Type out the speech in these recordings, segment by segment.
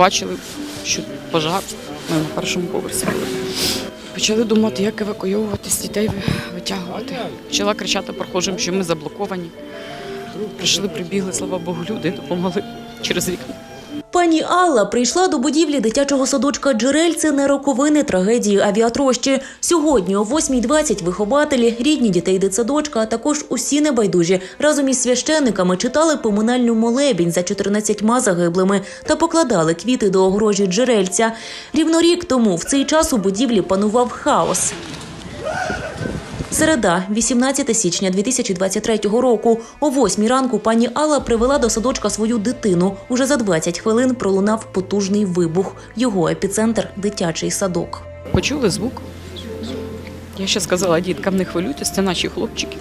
побачили, що пожар. Ми на першому поверсі були. Почали думати, як евакуйовуватись, дітей витягувати. Почала кричати прохожим, що ми заблоковані. Прийшли, прибігли, слава Богу, люди допомогли через вікна. Пані Алла прийшла до будівлі дитячого садочка Джерельце на роковини трагедії авіатрощі. Сьогодні о 8.20 вихователі, рідні дітей дитсадочка, а також усі небайдужі разом із священниками читали поминальну молебінь за 14 загиблими та покладали квіти до огорожі Джерельця. Рівно рік тому в цей час у будівлі панував хаос. Середа, 18 січня 2023 року, о 8 ранку пані Алла привела до садочка свою дитину. Уже за 20 хвилин пролунав потужний вибух. Його епіцентр дитячий садок. Почули звук. Я ще сказала діткам, не хвилюйтесь, це наші хлопчики.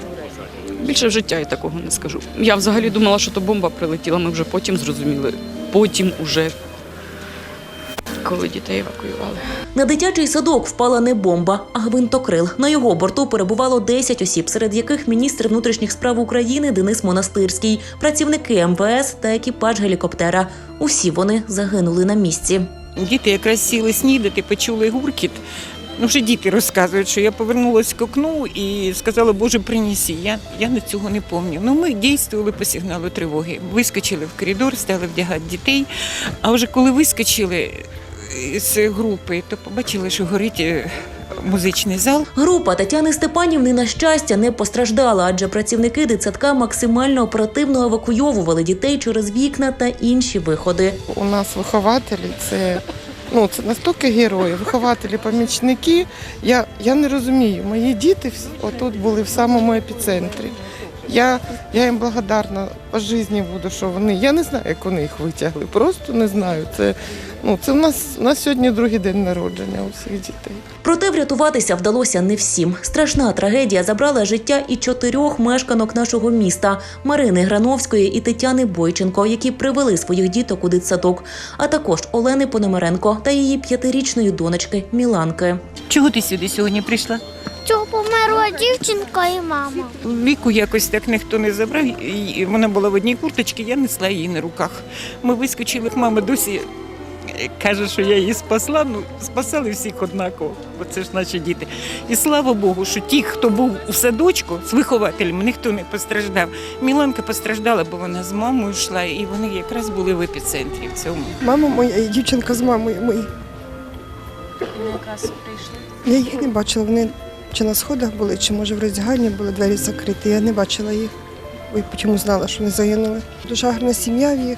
Більше в життя я такого не скажу. Я взагалі думала, що то бомба прилетіла, ми вже потім зрозуміли. Потім уже, коли дітей евакуювали. На дитячий садок впала не бомба, а гвинтокрил. На його борту перебувало 10 осіб, серед яких міністр внутрішніх справ України Денис Монастирський, працівники МВС та екіпаж гелікоптера. Усі вони загинули на місці. Діти якраз сіли снідати, почули гуркіт. Ну, вже діти розказують, що я повернулася к окну і сказала, Боже, принеси. Я, я на цього не пам'ятаю. Ну, ми дійствували по сигналу тривоги. Вискочили в коридор, стали вдягати дітей. А вже коли вискочили з групи, то побачили, що горить е, музичний зал. Група Тетяни Степанівни на щастя не постраждала, адже працівники дитсадка максимально оперативно евакуйовували дітей через вікна та інші виходи. У нас вихователі це. Ну, це настільки герої, вихователі, помічники. Я, я не розумію, мої діти отут були в самому епіцентрі. Я, я їм благодарна по житті буду, що вони. Я не знаю, як вони їх витягли. Просто не знаю. Це, ну, це у нас, у нас сьогодні другий день народження у всіх дітей. Проте врятуватися вдалося не всім. Страшна трагедія забрала життя і чотирьох мешканок нашого міста Марини Грановської і Тетяни Бойченко, які привели своїх діток у дитсадок, а також Олени Пономаренко та її п'ятирічної донечки Міланки. Чого ти сюди сьогодні прийшла? Цього померла дівчинка і мама. Віку якось так ніхто не забрав. і Вона була в одній курточці, я несла її на руках. Ми вискочили, мама досі каже, що я її спасла. Ну, спасали всіх однаково, бо це ж наші діти. І слава Богу, що ті, хто був у садочку з вихователем, ніхто не постраждав. Міланка постраждала, бо вона з мамою йшла, і вони якраз були в епіцентрі в цьому. Мама моя і дівчинка з мамою мої. Я їх не бачила. Вони чи на сходах були, чи може в роздягальні були двері закриті. Я не бачила їх. Бо чому знала, що вони загинули. Дуже гарна сім'я в їх.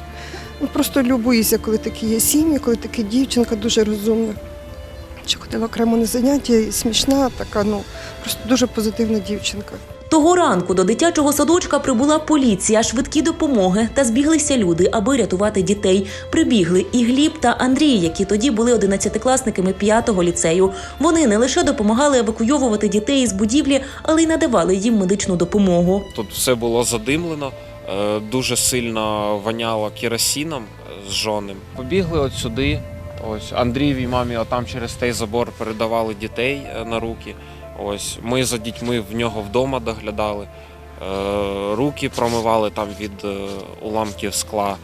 Ну, просто любуюся, коли такі є сім'ї, коли така дівчинка дуже розумна. Чи ходила окремо на заняття, смішна, така, ну просто дуже позитивна дівчинка. Того ранку до дитячого садочка прибула поліція, швидкі допомоги та збіглися люди, аби рятувати дітей. Прибігли і Гліб та Андрій, які тоді були одинадцятикласниками п'ятого ліцею. Вони не лише допомагали евакуйовувати дітей із будівлі, але й надавали їм медичну допомогу. Тут все було задимлено, е, дуже сильно воняло керосином е, зжоним. Побігли от сюди. Ось Андрієвій мамі отам через той забор передавали дітей е, на руки. Ось ми за дітьми в нього вдома доглядали, е, руки промивали там від е, уламків скла.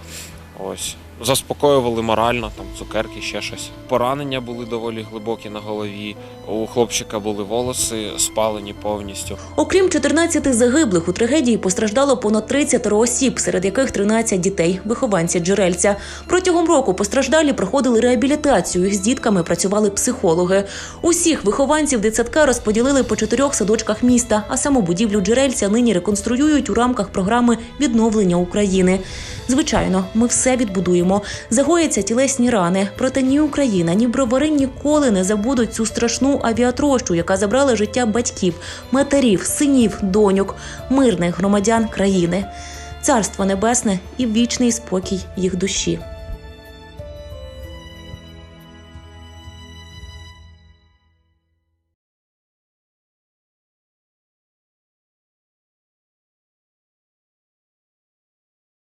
Ось. Заспокоювали морально, там цукерки, ще щось. Поранення були доволі глибокі на голові. У хлопчика були волоси спалені повністю. Окрім 14 загиблих, у трагедії постраждало понад 30 осіб, серед яких 13 дітей, вихованці джерельця. Протягом року постраждалі проходили реабілітацію. Їх з дітками працювали психологи. Усіх вихованців дитсадка розподілили по чотирьох садочках міста, а саму будівлю джерельця нині реконструюють у рамках програми відновлення України. Звичайно, ми все відбудуємо. Загояться тілесні рани. Проте ні Україна, ні бровари ніколи не забудуть цю страшну авіатрощу, яка забрала життя батьків, матерів, синів, доньок, мирних громадян країни. Царство небесне і вічний спокій їх душі.